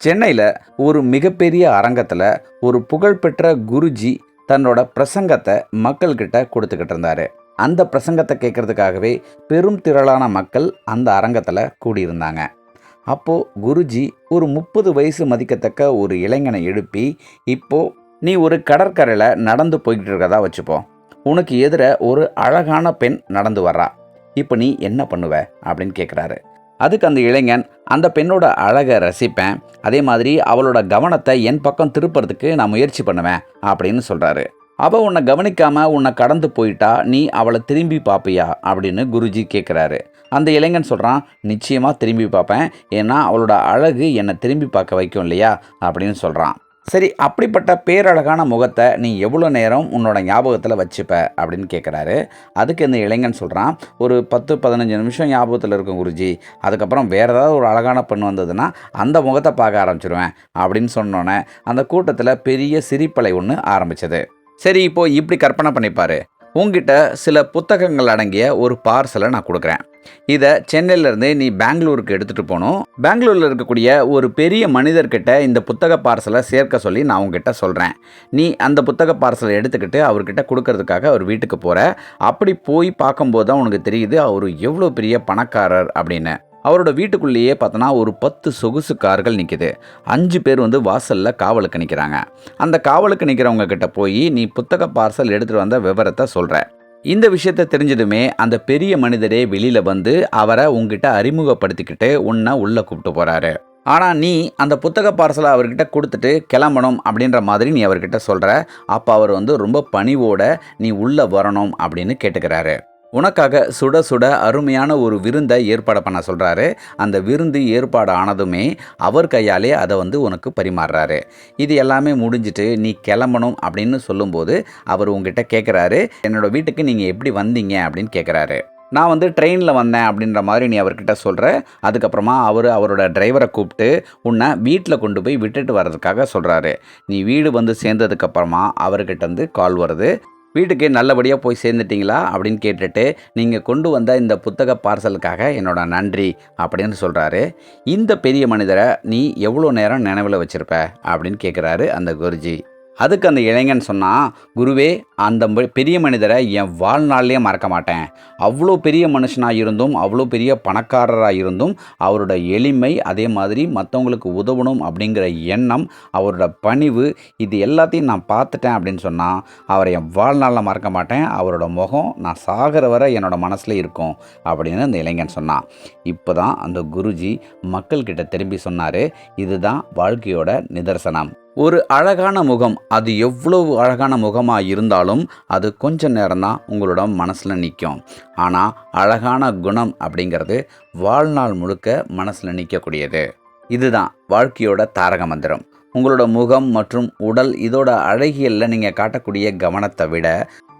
சென்னையில் ஒரு மிகப்பெரிய அரங்கத்தில் ஒரு புகழ்பெற்ற குருஜி தன்னோட பிரசங்கத்தை மக்கள்கிட்ட கொடுத்துக்கிட்டு இருந்தார். அந்த பிரசங்கத்தை கேட்கறதுக்காகவே பெரும் திரளான மக்கள் அந்த அரங்கத்தில் கூடியிருந்தாங்க. அப்போது குருஜி ஒரு முப்பது வயசு மதிக்கத்தக்க ஒரு இளைஞனை எழுப்பி இப்போது நீ ஒரு கடற்கரையில் நடந்து போய்கிட்டு இருக்கதா வச்சுப்போம் உனக்கு எதிர ஒரு அழகான பெண் நடந்து வர்றா. இப்போ நீ என்ன பண்ணுவ? அப்படின்னு கேட்குறாரு அதுக்கு அந்த இளைஞன் அந்த பெண்ணோட அழகை ரசிப்பேன். அதே மாதிரி அவளோட கவனத்தை என் பக்கம் திருப்புறதுக்கு நான் முயற்சி பண்ணுவேன் அப்படின்னு சொல்கிறாரு அவள் உன்னை கவனிக்காம உன்னை கடந்து போயிட்டா நீ அவளை திரும்பி பார்ப்பியா அப்படின்னு குருஜி கேட்குறாரு அந்த இளைஞன் சொல்கிறான் நிச்சயமாக திரும்பி பார்ப்பேன் ஏன்னா அவளோட அழகு என்னை திரும்பி பார்க்க வைக்கும் இல்லையா? அப்படின்னு சொல்கிறான் சரி அப்படிப்பட்ட பேரழகான முகத்தை நீ எவ்வளோ நேரம் உன்னோட ஞாபகத்தில் வச்சுப்ப அப்படின்னு கேட்குறாரு அதுக்கு இந்த இளைஞன் சொல்கிறான் ஒரு பத்து பதினஞ்சு நிமிஷம் ஞாபகத்தில் இருக்கும் குருஜி. அதுக்கப்புறம் வேறு ஏதாவது ஒரு அழகான பெண் வந்ததுன்னா அந்த முகத்தை பார்க்க ஆரம்பிச்சிருவேன் அப்படின்னு சொன்னோன்னே அந்த கூட்டத்தில் பெரிய சிரிப்பலை ஒன்று ஆரம்பிச்சது. சரி இப்போது இப்படி கற்பனை பண்ணிப்பார். உங்ககிட்ட சில புத்தகங்கள் அடங்கிய ஒரு பார்சலை நான் கொடுக்குறேன். இதை சென்னையிலேருந்து நீ பெங்களூருக்கு எடுத்துகிட்டு போகணும். பெங்களூரில் இருக்கக்கூடிய ஒரு பெரிய மனிதர்கிட்ட இந்த புத்தக பார்சலை சேர்க்க சொல்லி நான் உங்ககிட்ட சொல்கிறேன் நீ அந்த புத்தக பார்சலை எடுத்துக்கிட்டு அவர்கிட்ட கொடுக்கறதுக்காக அவர் வீட்டுக்கு போகிற அப்படி போய் பார்க்கும்போது தான் உனக்கு தெரியுது அவர் எவ்வளோ பெரிய பணக்காரர் அப்படின்னு. அவரோட வீட்டுக்குள்ளேயே பார்த்தோன்னா ஒரு பத்து சொகுசு கார்கள் நிற்கிது அஞ்சு பேர் வந்து வாசலில் காவலுக்கு நிற்கிறாங்க அந்த காவலுக்கு நிற்கிறவங்க கிட்ட போய் நீ புத்தக பார்சல் எடுத்துகிட்டு வந்த விவரத்தை சொல்கிற இந்த விஷயத்த தெரிஞ்சதுமே அந்த பெரிய மனிதரே வெளியில் வந்து அவரை உங்ககிட்ட அறிமுகப்படுத்திக்கிட்டு உன்னை உள்ளே கூப்பிட்டு போகிறாரு ஆனால் நீ அந்த புத்தக பார்சலை அவர்கிட்ட கொடுத்துட்டு கிளம்பணும் அப்படின்ற மாதிரி நீ அவர்கிட்ட சொல்கிற அப்போ அவர் வந்து ரொம்ப பணிவோட நீ உள்ளே வரணும் அப்படின்னு கேட்டுக்கிறாரு. உனக்காக சுட சுட அருமையான ஒரு விருந்தை ஏற்பாடு பண்ண சொல்கிறாரு அந்த விருந்து ஏற்பாடு ஆனதுமே அவர் கையாலே அதை வந்து உனக்கு பரிமாறுறாரு. இது எல்லாமே முடிஞ்சிட்டு நீ கிளம்பணும் அப்படின்னு சொல்லும்போது அவர் உங்ககிட்ட கேட்குறாரு என்னோட வீட்டுக்கு நீங்கள் எப்படி வந்தீங்க அப்படின்னு கேட்குறாரு நான் வந்து ட்ரெயினில் வந்தேன் அப்படின்ற மாதிரி நீ அவர்கிட்ட சொல்கிற அதுக்கப்புறமா அவர் அவரோட டிரைவரை கூப்பிட்டு உன்னை வீட்டில் கொண்டு போய் விட்டுட்டு வர்றதுக்காக சொல்கிறாரு நீ வீடு வந்து சேர்ந்ததுக்கப்புறமா அவர்கிட்ட வந்து கால் வருது. வீட்டுக்கு நல்லபடியாக போய் சேர்ந்துட்டீங்களா அப்படின்னு கேட்டுட்டு நீங்கள் கொண்டு வந்த இந்த புத்தக பார்சலுக்காக என்னோட நன்றி அப்படின்னு சொல்கிறாரு இந்த பெரிய மனிதரை நீ எவ்வளோ நேரம் நினைவில் வச்சுருப்ப அப்படின்னு கேட்குறாரு அந்த குருஜி. அதுக்கு அந்த இளைஞன் சொன்னான் குருவே அந்த ம- பெரிய மனிதரை என் வாழ்நாள்லேயே மறக்க மாட்டேன். அவ்வளோ பெரிய மனுஷனாக இருந்தும் அவ்வளோ பெரிய பணக்காரராக இருந்தும் அவரோட எளிமை அதே மாதிரி மற்றவங்களுக்கு உதவணும் அப்படிங்கிற எண்ணம் அவரோட பணிவு இது எல்லாத்தையும் நான் பார்த்துட்டேன் அப்படின்னு சொன்னால் அவரை என் வாழ்நாளில் மறக்க மாட்டேன். அவரோட முகம் நான் சாகிற வரை என்னோடய மனசில் இருக்கும். அப்படின்னு அந்த இளைஞன் சொன்னான் இப்போ தான் அந்த குருஜி மக்கள்கிட்ட திரும்பி சொன்னார் இதுதான் வாழ்க்கையோட நிதர்சனம். ஒரு அழகான முகம் அது எவ்வளவு அழகான முகமாக இருந்தாலும் அது கொஞ்ச நேரம் தான் உங்களோட மனசில் நிற்கும் ஆனால் அழகான குணம் அப்படிங்கிறது வாழ்நாள் முழுக்க மனசில் நிற்கக்கூடியது இதுதான் வாழ்க்கையோட தாரக மந்திரம். உங்களோட முகம் மற்றும் உடல் இதோட அழகியலில் நீங்கள் காட்டக்கூடிய கவனத்தை விட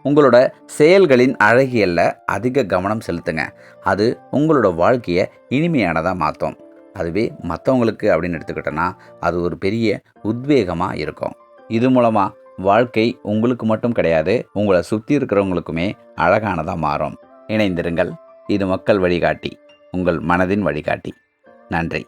உங்களோட செயல்களின் அழகியலில் அதிக கவனம் செலுத்துங்க. அது உங்களோட வாழ்க்கையை இனிமையானதாக மாற்றும் அதுவே மற்றவங்களுக்கு அப்படின்னு எடுத்துக்கிட்டோன்னா அது ஒரு பெரிய உத்வேகமாக இருக்கும். இது மூலமாக வாழ்க்கை உங்களுக்கு மட்டும் கிடையாது உங்களை சுற்றி இருக்கிறவங்களுக்குமே அழகானதாக மாறும். இணைந்திருங்கள். இது மக்கள் வழிகாட்டி. உங்கள் மனதின் வழிகாட்டி. நன்றி.